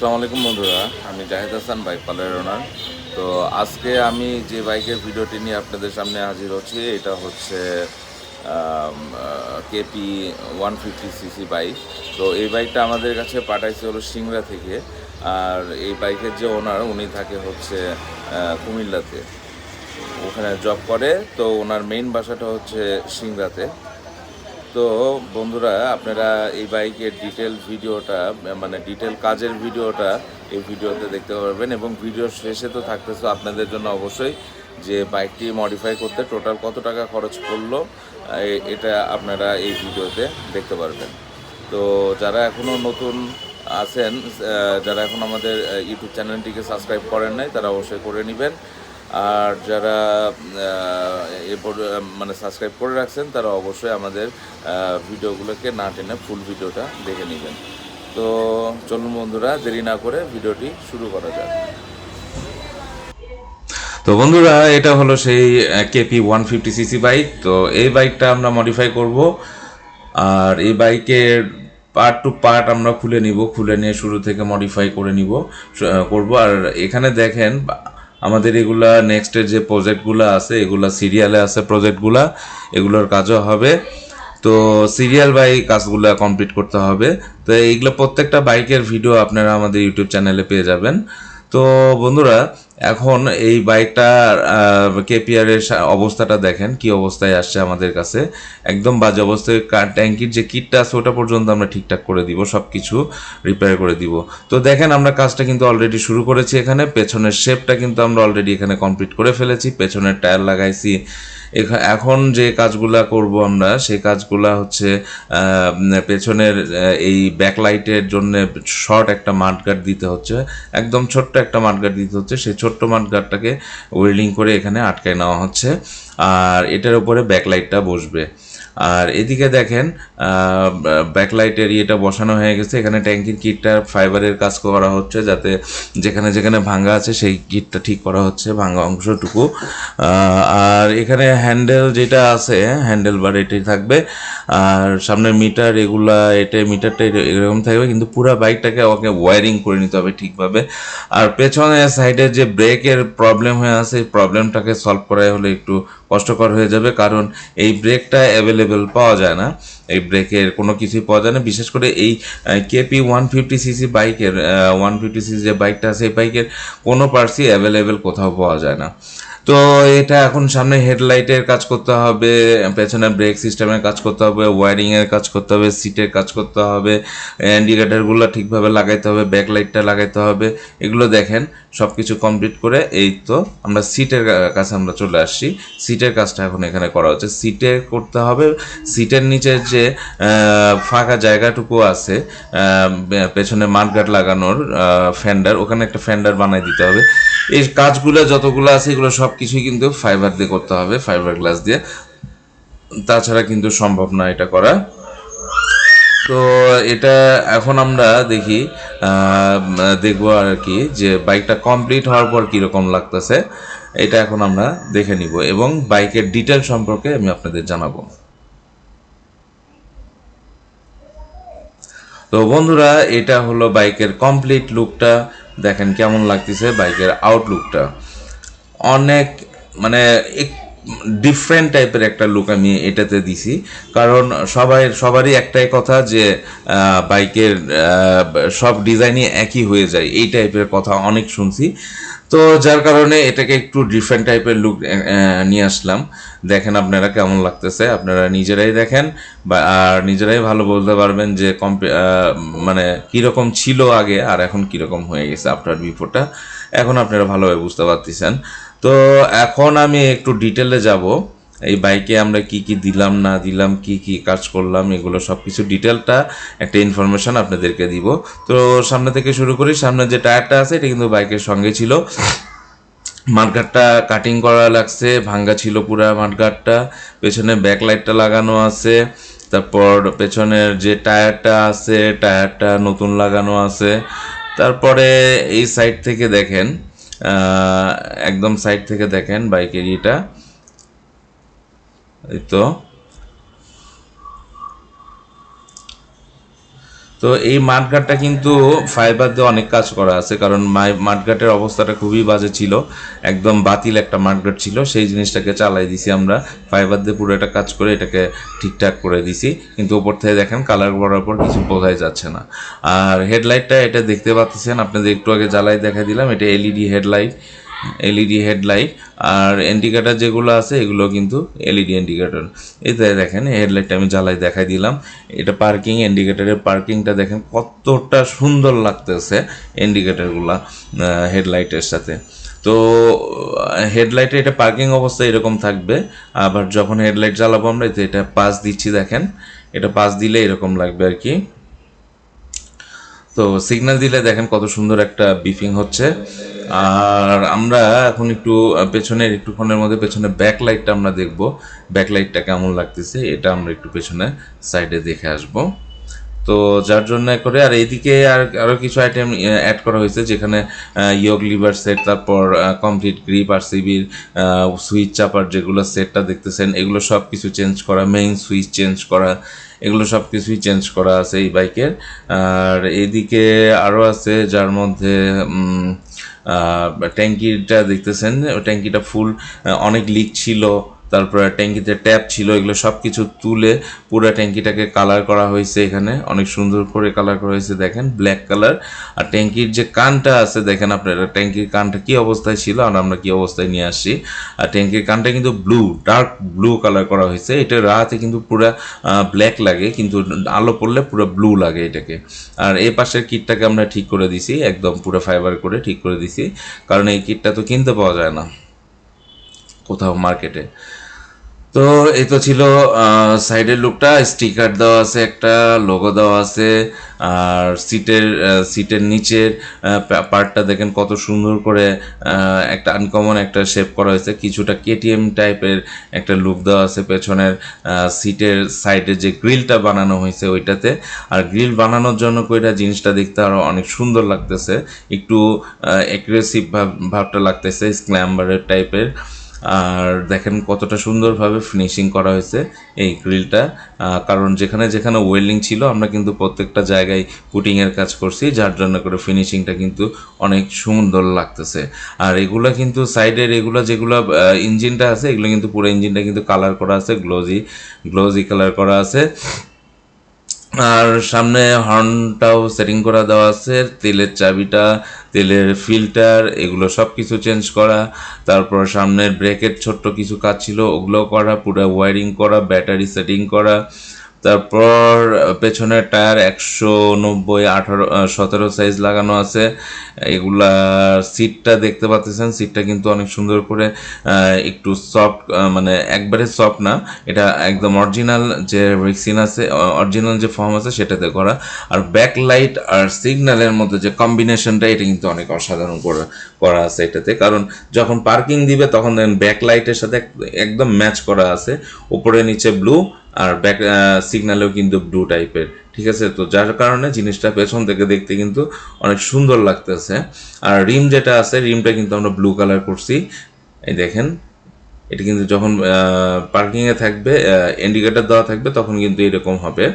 আসসালামু আলাইকুম বন্ধুরা, আমি Zahed Hasan bike parlour owner তো আজকে আমি যে বাইকের ভিডিওটি নিয়ে আপনাদের সামনে হাজির হচ্ছি, এটা হচ্ছে KP one fifty CC bike তো এই বাইকটা আমাদের কাছে পাঠাইছে হলো সিংড়া থেকে, আর এই বাইকের যে ওনার উনি থাকে হচ্ছে কুমিল্লাতে। ওখানে জব করে, তো ওনার মেইন বাসাটা হচ্ছে সিংড়াতে। তো বন্ধুরা, আপনারা এই বাইকের ডিটেল ভিডিওটা মানে ডিটেল কাজের ভিডিওটা এই ভিডিওতে দেখতে পারবেন এবং ভিডিও শেষে তো থাকতেছে আপনাদের জন্য অবশ্যই যে বাইকটি মডিফাই করতে টোটাল কত টাকা খরচ করল এটা আপনারা এই ভিডিওতে দেখতে পারবেন। তো যারা এখনও নতুন আছেন যারা এখন আমাদের ইউটিউব চ্যানেলটিকে সাবস্ক্রাইব করেন নাই, তারা অবশ্যই করে নেবেন। আর যারা এরপর মানে সাবস্ক্রাইব করে রাখছেন, তারা অবশ্যই আমাদের ভিডিওগুলোকে না টেনে ফুল ভিডিওটা দেখে নেবেন। তো চলুন বন্ধুরা, দেরি না করে ভিডিওটি শুরু করা যাক। তো বন্ধুরা, এটা হলো সেই KP one fifty CC bike. তো এই বাইকটা আমরা মডিফাই করব। আর এই বাইকের পার্ট টু পার্ট আমরা খুলে নিব, খুলে নিয়ে শুরু থেকে মডিফাই করে নিব করব। আর এখানে দেখেন আমাদের এগুলা নেক্সটের যে প্রজেক্টগুলো আছে, এগুলা সিরিয়ালে আছে প্রজেক্টগুলা এগুলোর কাজও হবে। তো সিরিয়াল বাই কাজগুলো কমপ্লিট করতে হবে। তো এইগুলো প্রত্যেকটা বাইকের ভিডিও আপনারা আমাদের ইউটিউব চ্যানেলে পেয়ে যাবেন। তো বন্ধুরা এখন এই বাইকটার কেপিআর এর অবস্থাটা দেখেন, কি অবস্থায় আসছে আমাদের কাছে। একদম বাজে অবস্থায় ট্যাঙ্কির যে কিটটা আছে, ওটা পর্যন্ত আমরা ঠিকঠাক করে দিব সব কিছু রিপেয়ার করে দিব। তো দেখেন আমরা কাজটা কিন্তু অলরেডি শুরু করেছি এখানে, পেছনের শেপটা কিন্তু আমরা অলরেডি এখানে কমপ্লিট করে ফেলেছি, পেছনের টায়ার লাগাইছি। এখন যে কাজগুলা করব আমরা সেই কাজগুলা হচ্ছে পেছনের এই ব্যাকলাইটের জন্য শর্ট একটা মাঠগার্ড দিতে হচ্ছে। একদম ছোট্ট একটা মাঠগার্ড দিতে হচ্ছে। সেই ছোট্ট মাঠগার্ডটাকে ওয়েল্ডিং করে এখানে আটকায় নেওয়া হচ্ছে। আর এটার উপরে ব্যাকলাইটটা বসবে। আর এদিকে দেখেন ব্যাকলাইটের ইয়েটা বসানো হয়ে গেছে। এখানে ট্যাঙ্কির কিটটা ফাইবারের কাজ করা হচ্ছে যাতে যেখানে যেখানে ভাঙ্গা আছে সেই কিটটা ঠিক করা হচ্ছে, ভাঙ্গা অংশটুকু। আর এখানে হ্যান্ডেল যেটা আছে হ্যান্ডেল বার এটাই থাকবে। আর সামনের মিটার এগুলা, এটা মিটারটা এরকম থাকবে, কিন্তু পুরো বাইকটাকে ওকে ওয়ারিং করে নিতে হবে ঠিকভাবে। আর পেছনে সাইডে যে ব্রেকের প্রবলেম হয়ে আছে, এই প্রবলেমটাকে সলভ করাই হলে একটু কষ্টকর হয়ে যাবে, কারণ এই ব্রেকটা অ্যাভেলেবেল পাওয়া যায় না। এই ব্রেকের কোনো কিছুই পাওয়া যায় না, বিশেষ করে এই কেপি ওয়ান ফিফটি সিসি বাইকের ওয়ান ফিফটি সিসি যে বাইকটা আছে, এই বাইকের কোনো পার্টসই অ্যাভেলেবেল কোথাও পাওয়া যায় না। তো এটা এখন সামনে হেডলাইটের কাজ করতে হবে পেছনে ব্রেক সিস্টেমের কাজ করতে হবে ওয়ারিংয়ের কাজ করতে হবে সিটের কাজ করতে হবে ইন্ডিকেটারগুলো ঠিকভাবে লাগাইতে হবে ব্যাকলাইটটা লাগাইতে হবে, এগুলো দেখেন সব কিছু কমপ্লিট করে এই তো আমরা সিটের কাছে আমরা চলে আসছি। সিটের কাজটা এখন এখানে করা হচ্ছে। সিটে করতে হবে সিটের নিচে যে ফাঁকা জায়গাটুকু আছে পেছনে মাঠগাট লাগানোর ফ্যান্ডার ওখানে একটা ফ্যান্ডার বানাই দিতে হবে। এই কাজগুলো যতগুলো আছে এগুলো সব কিছুই কিন্তু ফাইবার দিয়ে করতে হবে ফাইবার গ্লাস দিয়ে। তাছাড়া কিন্তু সম্ভব না এটা করা। তো এটা এখন আমরা দেখি দেখব আর কি যে বাইকটা কমপ্লিট হওয়ার পর কীরকম লাগতেছে। এটা এখন আমরা দেখে নিব এবং বাইকের ডিটেল সম্পর্কে আমি আপনাদের জানাব। তো বন্ধুরা, এটা হলো বাইকের কমপ্লিট লুকটা দেখেন কেমন লাগতেছে বাইকের আউটলুকটা অনেক মানে ডিফারেন্ট টাইপের একটা লুক আমি এটাতে দিছি। কারণ সবাই, সবারই একটাই কথা যে বাইকের সব ডিজাইনই একই হয়ে যায়। এই টাইপের কথা অনেক শুনছি। তো যার কারণে এটাকে একটু ডিফারেন্ট টাইপের লুক নিয়ে আসলাম। দেখেন আপনারা কেমন লাগতেছে। আপনারা নিজেরাই দেখেন বা, আর নিজেরাই ভালো বলতে পারবেন যে কম্পে- মানে কীরকম ছিল আগে আর এখন কীরকম হয়ে গেছে আপনার বিফোরটা এখন আপনারা ভালোভাবে বুঝতে পারতেছেন। তো এখন আমি একটু ডিটেলে যাব। এই বাইকে আমরা কি কি দিলাম, না দিলাম, কি কি কাজ করলাম, এগুলো সব কিছু ডিটেলটা একটা ইনফরমেশন আপনাদেরকে দিব। তো সামনে থেকে শুরু করি, সামনে যে টায়ারটা আছে, এটা কিন্তু বাইকের সঙ্গে ছিল। মাঠগাটটা কাটিং করা লাগছে, ভাঙ্গা ছিল পুরা মাঠগাটটা পেছনে ব্যাকলাইটটা লাগানো আছে, তারপর পেছনের যে টায়ারটা আছে, টায়ারটা নতুন লাগানো আছে। তারপরে এই সাইড থেকে দেখেন একদম সাইড থেকে দেখেন বাইকের ইটা। এই তো। তো এই মাঠঘাটটা কিন্তু ফাইবার দিয়ে অনেক কাজ করা আছে, কারণ মাঠঘাটের অবস্থাটা খুবই বাজে ছিল। একদম বাতিল একটা মাঠঘাট ছিল, সেই জিনিসটাকে চালাই দিছি আমরা। ফাইবার দিয়ে পুরো একটা কাজ করে এটাকে ঠিকঠাক করে দিছি। কিন্তু উপর থেকে দেখেন কালার করার পর কিছু বোঝাই যাচ্ছে না। আর হেডলাইটটা এটা দেখতে পাচ্ছেন, আপনাদের একটু আগে জ্বালাই দেখা দিলাম, এটা এলইডি হেডলাইট এলইডি হেডলাইট আর ইন্ডিকেটার যেগুলো আছে, এগুলো কিন্তু এলইডি ইন্ডিকেটর এতে দেখেন হেডলাইটটা আমি জ্বালাই দেখাই দিলাম। এটা পার্কিং ইন্ডিকেটরের পার্কিংটা দেখেন কতটা সুন্দর লাগতেছে ইন্ডিকেটরগুলা হেডলাইটের সাথে। তো হেডলাইটে এটা পার্কিং অবস্থা এরকম থাকবে। আবার যখন হেডলাইট জ্বালাবো আমরা এটা পাস দিচ্ছি দেখেন, এটা পাস দিলে এরকম লাগবে আর কি। তো সিগন্যাল দিলে দেখেন কত সুন্দর একটা বিফিং হচ্ছে। আর আমরা এখন একটু পেছনের একটুক্ষণের মধ্যে পেছনে ব্যাক লাইটটা আমরা দেখব। ব্যাক লাইটটা কেমন লাগতেছে এটা আমরা একটু পেছনে সাইডে দেখে আসব। তো যার জন্য করে আর এইদিকে আর আরও কিছু আইটেম অ্যাড করা হয়েছে, যেখানে ইয়োগ লিভার সেট তারপর কমপ্লিট গ্রিপ আর সিবির সুইচ চাপার যেগুলো সেটটা দেখতেছেন, এগুলো সব কিছু চেঞ্জ করা মেইন সুইচ চেঞ্জ করা, এগুলো সব কিছুই চেঞ্জ করা আছে এই বাইকের আর এইদিকে আরও আছে, যার মধ্যে ট্যাঙ্কিটা দেখতেছেন ট্যাঙ্কিটা ফুল অনেক লিক ছিল। তারপরে ট্যাঙ্কিতে ট্যাপ ছিল, এগুলো সব কিছু তুলে পুরো ট্যাঙ্কিটাকে কালার করা হয়েছে এখানে। অনেক সুন্দর করে কালার করা হয়েছে, দেখেন ব্ল্যাক কালার আর ট্যাঙ্কির যে কানটা আছে, দেখেন আপনারা, ট্যাঙ্কির কানটা কি অবস্থায় ছিল আর আমরা কি অবস্থায় নিয়ে আসছি আর ট্যাঙ্কির কানটা কিন্তু ব্লু ডার্ক ব্লু কালার করা হয়েছে। এটা রাতে কিন্তু পুরো ব্ল্যাক লাগে, কিন্তু আলো পড়লে পুরো ব্লু লাগে এটাকে। আর এই পাশের কিটটাকে আমরা ঠিক করে দিছি, একদম পুরো ফাইবার করে ঠিক করে দিছি। কারণ এই কিটটা তো কিনতে পাওয়া যায় না কোথাও মার্কেটে তো এই তো ছিল সাইডের লুকটা স্টিকার দেওয়া আছে একটা লোগো দেওয়া আছে, আর সিটের সিটের নিচের পার্টটা দেখেন কত সুন্দর করে একটা আনকমন একটা শেপ করা হয়েছে। কিছুটা কেটিএম টাইপের একটা লুক দেওয়া আছে পেছনের সিটের সাইডে যে গ্রিলটা বানানো হয়েছে ওইটাতে। আর গ্রিল বানানোর জন্য কইটা জিনিসটা দেখতে আরও অনেক সুন্দর লাগতেছে। একটু অ্যাগ্রেসিভ ভাব ভাবটা লাগতেছে স্ক্ল্যাম্বারের টাইপের আর দেখেন কতটা সুন্দরভাবে ফিনিশিং করা হয়েছে এই গ্রিলটা কারণ যেখানে যেখানে ওয়েল্ডিং ছিল, আমরা কিন্তু প্রত্যেকটা জায়গায় কুটিংয়ের কাজ করছি, যার জন্য করে ফিনিশিংটা কিন্তু অনেক সুন্দর লাগতেছে। আর এগুলো কিন্তু সাইডের এগুলো যেগুলো ইঞ্জিনটা আছে, এগুলো কিন্তু পুরো ইঞ্জিনটা কিন্তু কালার করা আছে গ্লোজি গ্লোজি কালার করা আছে। আর সামনে হর্নটাও সেটিং করা দেওয়া আছে। তেলের চাবিটা, তেলের ফিল্টার, এগুলো সব কিছু চেঞ্জ করা। তারপর সামনের ব্রেকের ছোট্ট কিছু কাজ ছিল ওগুলো করা, পুরো ওয়ারিং করা, ব্যাটারি সেটিং করা। তারপর পেছনের টায়ার একশো নব্বই, আঠারো সতেরো সাইজ লাগানো আছে। এগুলা সিটটা দেখতে পাচ্ছেন। সিটটা কিন্তু অনেক সুন্দর করে একটু সফট মানে একবারে সফট না। এটা একদম অরিজিনাল যে রেক্সিন আছে অরিজিনাল যে ফর্ম আছে, সেটাতে করা। আর ব্যাক লাইট আর সিগন্যালের মধ্যে যে কম্বিনেশনটা এটা কিন্তু অনেক অসাধারণ করে, করা আছে এটাতে। কারণ যখন পার্কিং দিবে, তখন দেখেন ব্যাক লাইটের সাথে একদম ম্যাচ করা আছে। উপরে, নিচে ব্লু আর ব্যাক সিগন্যালেও কিন্তু ব্লু টাইপের ঠিক আছে? তো যার কারণে জিনিসটা পেছন থেকে দেখতে কিন্তু অনেক সুন্দর লাগতেছে। আর রিম যেটা আছে রিমটা কিন্তু আমরা ব্লু কালার করছি। এই দেখেন, এটা কিন্তু যখন পার্কিংয়ে থাকবে ইন্ডিকেটার দেওয়া থাকবে, তখন কিন্তু এরকম হবে।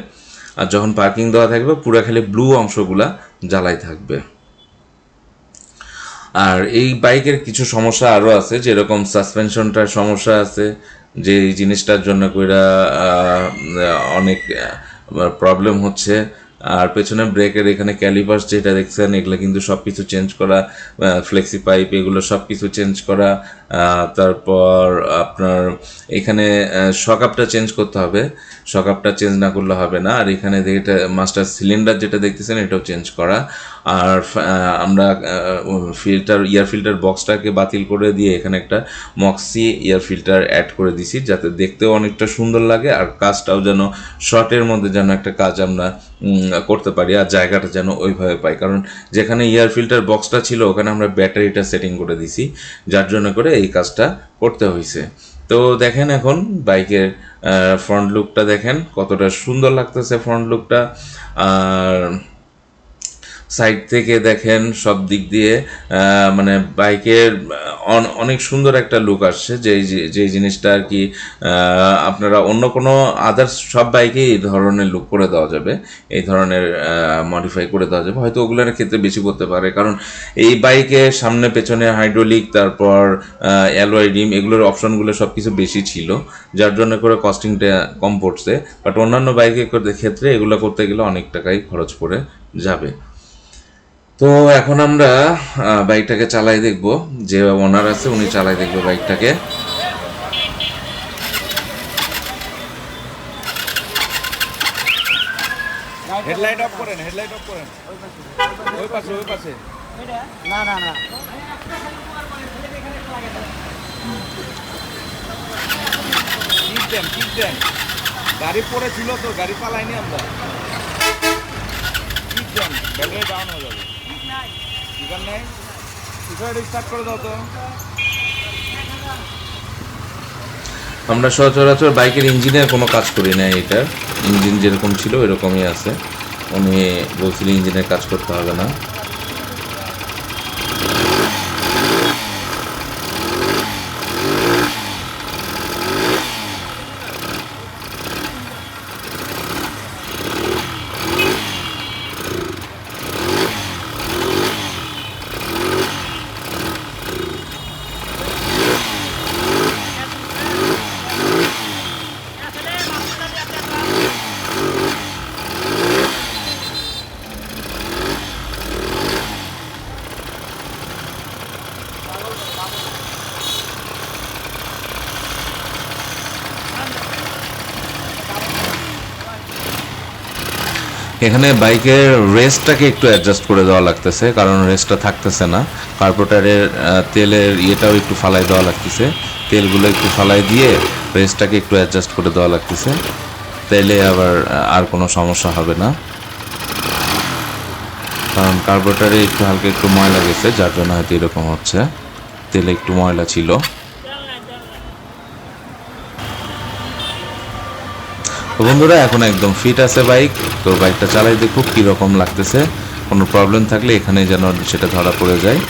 আর যখন পার্কিং দেওয়া থাকবে, পুরো খালি ব্লু অংশগুলা জ্বালাই থাকবে। আর এই বাইকের কিছু সমস্যা আরও আছে, যেরকম সাসপেনশনটার সমস্যা আছে যে এই জিনিসটার জন্য কইরা অনেক প্রবলেম হচ্ছে। আর পেছনে ব্রেকের এখানে ক্যালিপাস যেটা দেখছেন, এগুলো কিন্তু সব কিছু চেঞ্জ করা ফ্লেক্সি পাইপ এগুলো সব কিছু চেঞ্জ করা তারপর আপনার এখানে শকআপটা চেঞ্জ করতে হবে। শকআপটা চেঞ্জ না করলে হবে না। আর এখানে এটা মাস্টার সিলিন্ডার যেটা দেখতেছেন, এটাও চেঞ্জ করা। আর আমরা ফিল্টার ইয়ার ফিল্টার বক্সটাকে বাতিল করে দিয়ে এখানে একটা মক্সি ইয়ার ফিল্টার অ্যাড করে দিছি, যাতে দেখতেও অনেকটা সুন্দর লাগে আর কাজটাও যেন শর্টের মধ্যে যেন একটা কাজ আমরা করতে পারি আর জায়গাটা যেন ওইভাবে পাই। কারণ যেখানে ইয়ার ফিল্টার বক্সটা ছিল, ওখানে আমরা ব্যাটারিটা সেটিং করে দিছি, যার জন্য করে এই কাজটা করতে হয়েছে তো দেখেন এখন বাইকের ফ্রন্ট লুকটা দেখেন, কতটা সুন্দর লাগতেছে ফ্রন্ট লুকটা আর সাইড থেকে দেখেন সব দিক দিয়ে মানে বাইকের অন- অনেক সুন্দর একটা লুক আসছে। যেই যেই জিনিসটা আর কি আপনারা অন্য কোনো আদার্স সব বাইকে এই ধরনের লুক করে দেওয়া যাবে। এই ধরনের মডিফাই করে দেওয়া যাবে। হয়তো ওগুলোর ক্ষেত্রে বেশি করতে পারে। কারণ এই বাইকে সামনে, পেছনে হাইড্রোলিক তারপর অ্যালওয়াই রিম এগুলোর অপশনগুলো সব কিছু বেশি ছিল, যার জন্য করে কস্টিংটা কম পড়ছে। বাট অন্যান্য বাইকের ক্ষেত্রে এগুলো করতে গেলে অনেক টাকাই খরচ পড়ে যাবে। তো এখন আমরা বাইকটাকে চালাই দেখব যে ওনার আছে উনি চালাই দেখবে বাইকটাকে। হেডলাইট অফ করেন হেডলাইট অফ করেন। ওই পাশে ওই পাশে। না না না। কিক দেন কিক দেন গাড়ি পড়ে ছিল তো গাড়ি পালাইনি আমরা। ব্যাটারি ডাউন হয়ে যাবে। নেই। স্টার্ট করে দাও তো। আমরা সচরাচর বাইকের ইঞ্জিনের কোনো কাজ করি না এটা। ইঞ্জিন যেরকম ছিল এরকমই আছে। উনি বলছিল ইঞ্জিনের কাজ করতে হবে না। এখানে বাইকের রেসটাকে একটু অ্যাডজাস্ট করে দেওয়া লাগতেছে, কারণ রেসটা থাকতেছে না। কার্পোটারের তেলের ইয়েটাও একটু ফালাই দেওয়া লাগতেছে। তেলগুলো একটু ফালাই দিয়ে রেসটাকে একটু অ্যাডজাস্ট করে দেওয়া লাগতেছে। তাইলে আবার আর কোনো সমস্যা হবে না। কারণ কার্বোটারে একটু হালকা একটু ময়লা গেছে, যার জন্য হয়তো এরকম হচ্ছে। তেলে একটু ময়লা ছিল। তো বন্ধুরা এখন একদম ফিট আছে বাইক তো বাইকটা চালাই দেখুক কীরকম লাগতেছে। কোনো প্রবলেম থাকলে এখানে যেন সেটা ধরা পড়ে যায়।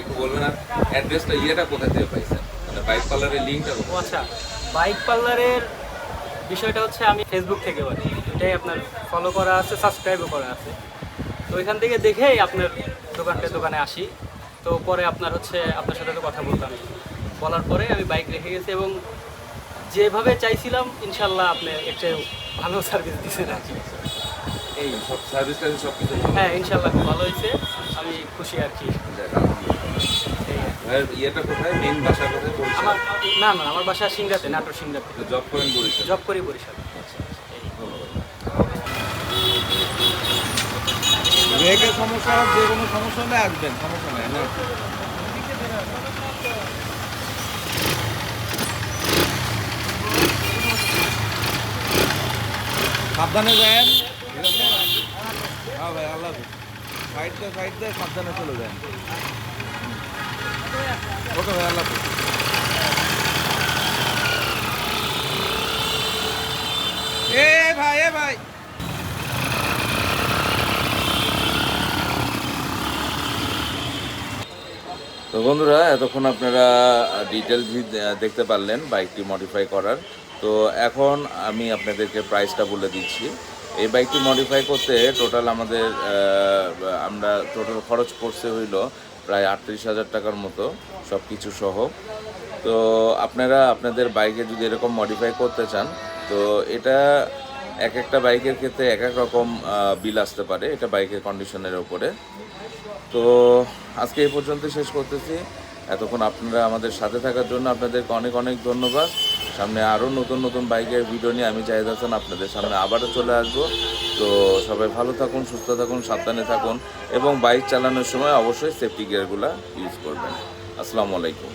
একটু বলবেন আর অ্যাড্রেসটা ইয়েটা কোথা থেকে পাইছেন? মানে বাইক পার্লারের লিঙ্কটা আচ্ছা। বাইক পার্লারের বিষয়টা হচ্ছে আমি ফেসবুক থেকে বলি। এটাই আপনার ফলো করা আছে সাবস্ক্রাইবও করা আছে। তো ওইখান থেকে দেখেই আপনার দোকানটা দোকানে আসি। তো পরে আপনার হচ্ছে আপনার সাথে তো কথা বলতাম। বলার পরে আমি বাইক রেখে গেছি এবং যেভাবে চাইছিলাম ইনশাল্লাহ আপনি একটা ভালো সার্ভিস দিচ্ছেন আর কি। এই সব সার্ভিস সব কিছু হ্যাঁ ইনশাল্লাহ খুব ভালো হয়েছে। আমি খুশি আর কি। ইয়েটা কোথায়? মেন বাসা কোথায় বরিশাল আমার না না আমার বাসা সিংড়াতে নাটোর সিংড়াতে। জব করেন বরিশাল? জব করি বরিশাল। ব্রেকের সমস্যা যে কোনো সমস্যা হলে আসবেন সমস্যা নেই হ্যাঁ সাবধানে যান হ্যাঁ ভাই আল্লাহ। সাইড দিয়ে সাইড দিয়ে সাবধানে চলে যান তো বন্ধুরা, এতক্ষণ আপনারা ডিটেলস দেখতে পারলেন বাইকটি মডিফাই করার। তো এখন আমি আপনাদেরকে প্রাইসটা বলে দিচ্ছি। এই বাইকটি মডিফাই করতে টোটাল আমাদের আমরা টোটাল খরচ পড়ছে হইল প্রায় আটত্রিশ হাজার টাকার মতো সব কিছু সহ। তো আপনারা আপনাদের বাইকে যদি এরকম মডিফাই করতে চান, তো এটা এক একটা বাইকের ক্ষেত্রে এক এক রকম বিল আসতে পারে। এটা বাইকের কন্ডিশনের ওপরে তো আজকে এই পর্যন্ত শেষ করতেছি। এতক্ষণ আপনারা আমাদের সাথে থাকার জন্য আপনাদেরকে অনেক অনেক ধন্যবাদ। সামনে আরও নতুন নতুন বাইকের ভিডিও নিয়ে আমি চাহিদা হাসান আপনাদের সামনে আবারও চলে আসব। তো সবাই ভালো থাকুন, সুস্থ থাকুন, সাবধানে থাকুন এবং বাইক চালানোর সময় অবশ্যই সেফটি গিয়ারগুলো ইউজ করবেন। আসসালামু আলাইকুম।